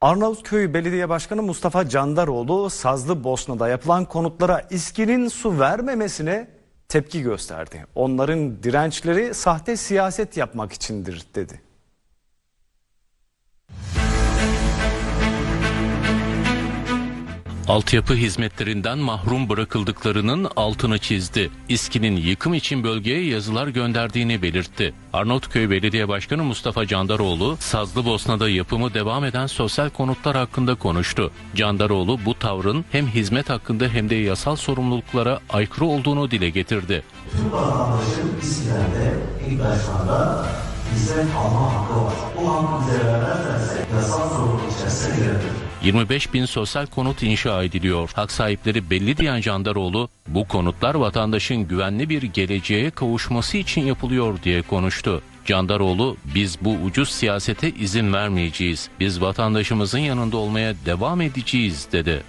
Arnavutköy Belediye Başkanı Mustafa Candaroğlu Sazlı Bosna'da yapılan konutlara İSKİ'nin su vermemesine tepki gösterdi. Onların dirençleri sahte siyaset yapmak içindir dedi. Altyapı hizmetlerinden mahrum bırakıldıklarının altını çizdi. İSKİ'nin yıkım için bölgeye yazılar gönderdiğini belirtti. Arnavutköy Belediye Başkanı Mustafa Candaroğlu, Sazlıbosna'da yapımı devam eden sosyal konutlar hakkında konuştu. Candaroğlu bu tavrın hem hizmet hakkında hem de yasal sorumluluklara aykırı olduğunu dile getirdi. Tüm vatandaşın İSKİ'lerde ilk başlarda hizmet alma hakkı var. Bu hakkı bize vermezlerse yasal sorumluluk içerisine girebilir. 25 bin sosyal konut inşa ediliyor. Hak sahipleri belli diyen Candaroğlu, bu konutlar vatandaşın güvenli bir geleceğe kavuşması için yapılıyor diye konuştu. Candaroğlu, biz bu ucuz siyasete izin vermeyeceğiz. Biz vatandaşımızın yanında olmaya devam edeceğiz dedi.